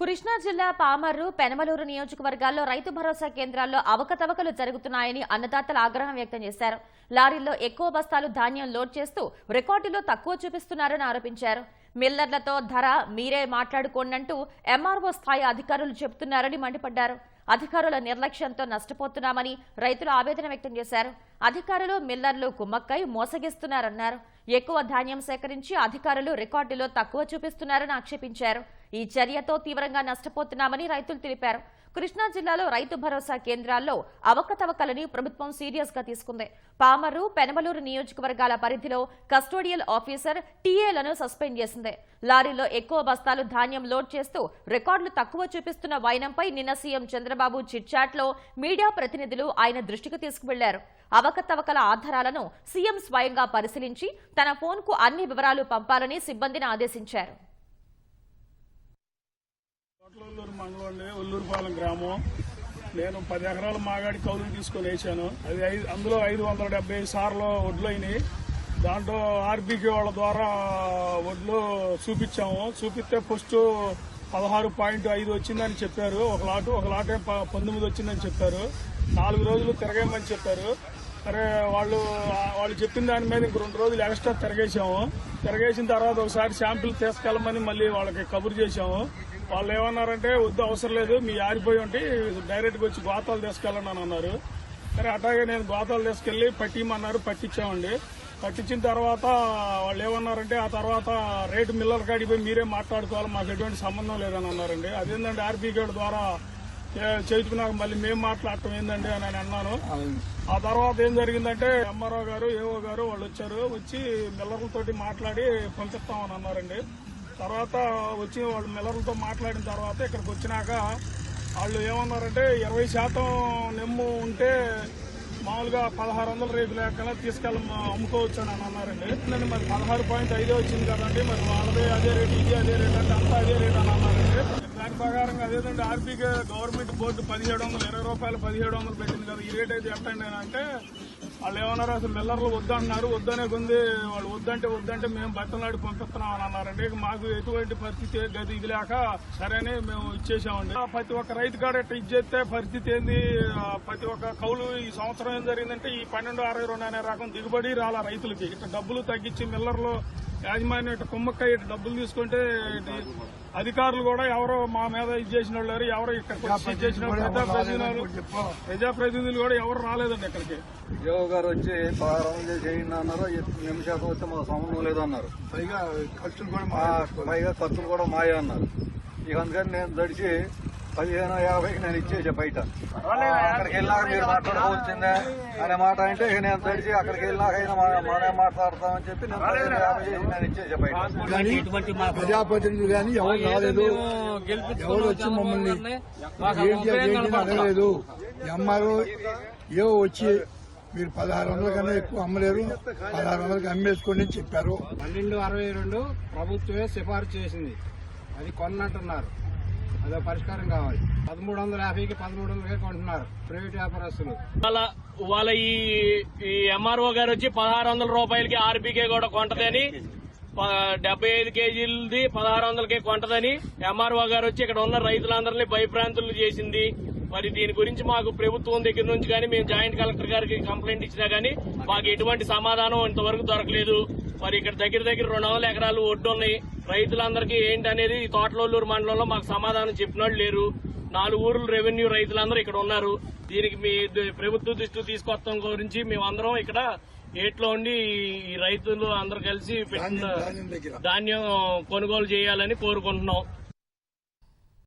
కృష్ణా జిల్లా పామర్రు పెనమలూరు నియోజకవర్గాల్లో రైతు భరోసా కేంద్రాల్లో అవకతవకలు జరుగుతున్నాయని అన్నదాతలు ఆగ్రహం వ్యక్తం చేశారు. లారీల్లో ఎక్కువ బస్తాలు ధాన్యం లోడ్ చేస్తూ రికార్డులో తక్కువ చూపిస్తున్నారని ఆరోపించారు. మిల్లర్లతో ధర మీరే మాట్లాడుకోండంటూ ఎంఆర్ఓ స్థాయి అధికారులు చెబుతున్నారని మండిపడ్డారు. అధికారుల నిర్లక్ష్యంతో నష్టపోతున్నామని రైతులు ఆవేదన వ్యక్తం చేశారు. అధికారులు మిల్లర్లు కుమ్మక్కై మోసగిస్తున్నారన్నారు. ఎక్కువ ధాన్యం సేకరించి అధికారులు రికార్డులో తక్కువ చూపిస్తున్నారని ఆక్షేపించారు. ఈ చర్యతో తీవ్రంగా నష్టపోతున్నామని రైతులు తెలిపారు. కృష్ణా జిల్లాలో రైతు భరోసా కేంద్రాల్లో అవకతవకలని ప్రభుత్వం సీరియస్గా తీసుకుంది. పామరు పెనమలూరు నియోజకవర్గాల పరిధిలో కస్టోడియల్ ఆఫీసర్ టీఏలను సస్పెండ్ చేసింది. లారీలో ఎక్కువ బస్తాలు ధాన్యం లోడ్ చేస్తూ రికార్డులు తక్కువ చూపిస్తున్న వైనంపై నిన్న సీఎం చంద్రబాబు చిట్చాట్లో మీడియా ప్రతినిధులు ఆయన దృష్టికి తీసుకువెళ్ళారు. అవకతవకల ఆధారాలను సీఎం స్వయంగా పరిశీలించి తన ఫోన్కు అన్ని వివరాలు పంపాలని సిబ్బందిని ఆదేశించారు. కోట్లూరు మండలం ఒల్లూరుపాలెం గ్రామం. నేను పది ఎకరాల మాగాడి కౌలు తీసుకొని వేసాను. అది ఐదు అందులో ఐదు వందల డెబ్బై సార్లు వడ్లు అయినాయి. దాంట్లో ఆర్బీకే వాళ్ళ ద్వారా వడ్లు చూపించాము. చూపిస్తే ఫస్ట్ పదహారు పాయింట్ ఐదు వచ్చిందని చెప్పారు. ఒక లాటు ఒక లాటే ప- పంతొమ్మిది వచ్చిందని చెప్పారు. నాలుగు రోజులు తిరగేయమని చెప్పారు. సరే వాళ్ళు వాళ్ళు చెప్పిన దాని మీద ఇంక రెండు రోజులు ఎక్స్ట్రా తిరగేసాము తిరగేసిన తర్వాత ఒకసారి శాంపిల్ తీసుకెళ్ళమని మళ్ళీ వాళ్ళకి కబురు చేశాము. వాళ్ళు ఏమన్నారంటే వద్దు అవసరం లేదు మీ ఆరిపోయి ఉంటే డైరెక్ట్గా వచ్చి గోతాలు తీసుకెళ్ళండి అని అన్నారు. సరే అట్లాగే నేను గోతాలు తీసుకెళ్ళి పట్టిమన్నారు పట్టించామండి. పట్టించిన తర్వాత వాళ్ళు ఏమన్నారంటే ఆ తర్వాత రేటు మిల్లర్ కాడికి పోయి మీరే మాట్లాడుకోవాలి మాకు ఎటువంటి సంబంధం లేదని అన్నారండి. అదేంటంటే ఆర్బీ గేడ్ ద్వారా చే- చేయించుకున్నాక మళ్ళీ మేము మాట్లాడటం ఏందండి అని నేను అన్నాను. ఆ తర్వాత ఏం జరిగిందంటే ఎంఆర్ఓ గారు ఏఓ గారు వాళ్ళు వచ్చారు వచ్చి మిల్లర్లతోటి మాట్లాడి పంపిస్తామని అన్నారండి. తర్వాత వచ్చి వాళ్ళు మిల్లర్లతో మాట్లాడిన తర్వాత ఇక్కడికి వచ్చినాక వాళ్ళు ఏమన్నారంటే ఇరవై శాతం నెమ్ము ఉంటే మామూలుగా పదహారు వందల రేపు లేకుండా తీసుకెళ్ళి అమ్ముకోవచ్చు అని అన్నారండి. నేను మరి పదహారు పాయింట్ ఐదే వచ్చింది కదండి మరి వాళ్ళదే అదే రేటు ఇది అదే రేట్ అంటే అంతా అదే రేట్ అని అన్నారండి. దాని ప్రకారం అదేంటంటే ఆర్బీకే గవర్నమెంట్ బోర్డు పదిహేడు వందలు ఇరవై రూపాయలు పదిహేడు వందలు పెట్టింది కదా. ఈ రేట్ అయితే ఎట్టండి అంటే వాళ్ళు ఏమన్నారు? అసలు మిల్లర్లు వద్దంటున్నారు వద్దనే కొంది వాళ్ళు వద్దంటే వద్దంటే మేము బట్టలాడి పంపిస్తున్నాం అని అన్నారండి. మాకు ఎటువంటి పరిస్థితి గది ఇది లేక సరేనే మేము ఇచ్చేసామండి. ఆ ప్రతి ఒక్క రైతు కాడ ఇట్లా ఇచ్చేస్తే పరిస్థితి ఏంది? ప్రతి ఒక్క కౌలు ఈ సంవత్సరం ఏం జరిగిందంటే ఈ పన్నెండు అరవై రెండు అనే రకం దిగుబడి రాలా రైతులకి. ఇట్లా డబ్బులు తగ్గించి మిల్లర్లు యాజమాన్యం ఇట్లా కుమ్మక్క ఇట్లా డబ్బులు తీసుకుంటే అధికారులు కూడా ఎవరో మా మీద ఇది చేసిన వాళ్ళు ఎవరో ఇది చేసిన వాళ్ళు ప్రజాప్రతినిధులు ప్రజాప్రతినిధులు కూడా ఎవరు రాలేదండి ఇక్కడికి. యోగ గారు వచ్చి చేయండి అన్నారు నిమిషాలు వస్తే మాకు సంబంధం లేదన్నారు. పైగా ఖర్చులు కూడా ఆ, పైగా ఖర్చులు కూడా మాయే అన్నారు. ఇక అందుకని నేను దడిచి పదిహేను యాభైకి నేను ఇచ్చేసా బయట. అక్కడికి వెళ్ళాక మీరు మాట్లాడుకోవచ్చిందే అనే మాట అంటే నేను దడిచి అక్కడికి వెళ్ళాక అయినా మా- మనమే మాట్లాడతామని చెప్పి నేను పదిహేను యాభై చేసి నేను ఇచ్చేసా బయట. కానీ ప్రజాప్రతినిధులు కానీ ఎవరు రాలేదు. ఎవరు వచ్చి మమ్మల్ని అడగలేదు ఎంఆర్ఓ ఏవో వచ్చి మీరు పదహారు వందల కన్నా ఎక్కువ అమ్మలేరు. పదహారు వందలకి అమ్మేసుకోండి అని చెప్పారు. పన్నెండు అరవై రెండు ప్రభుత్వమే సిఫార్సు చేసింది. అది కొన్నంటున్నారు. అదో పరిష్కారం కావాలి. పదమూడు వందల యాభైకి పదమూడు వందలకే కొంటున్నారు ప్రైవేట్ వ్యాపారస్తులు. వాళ్ళ వాళ్ళ ఈ ఈ ఎంఆర్ఓ గారు వచ్చి పదహారు వందల రూపాయలకి ఆర్బీకే కూడా కొంటదని ప- డెబ్బై ఐదు కేజీలది పదహారు వందలకే కొంటదని ఎంఆర్ఓ గారు వచ్చి ఇక్కడ ఉన్న రైతులందరినీ భయప్రాంతులు చేసింది. మరి దీని గురించి మాకు ప్రభుత్వం దగ్గర నుంచి కానీ మేము జాయింట్ కలెక్టర్ గారికి కంప్లైంట్ ఇచ్చినా గానీ మాకు ఎటువంటి సమాధానం ఇంతవరకు దొరకలేదు. మరి ఇక్కడ దగ్గర దగ్గర రెండు వందల ఎకరాలు ఒడ్డు ఉన్నాయి. రైతులందరికీ ఏంటనేది ఈ తోటలూరు మండలంలో మాకు సమాధానం చెప్పినోళ్ళు లేరు. నాలుగు ఊర్లు రెవెన్యూ రైతులందరూ ఇక్కడ ఉన్నారు. దీనికి మీ ప్రభుత్వ దృష్టి తీసుకొస్తాం గురించి మేమందరం ఇక్కడ ఏట్లో ఉండి ఈ రైతులు అందరు కలిసి పెట్టిన ధాన్యం కొనుగోలు చేయాలని కోరుకుంటున్నాం.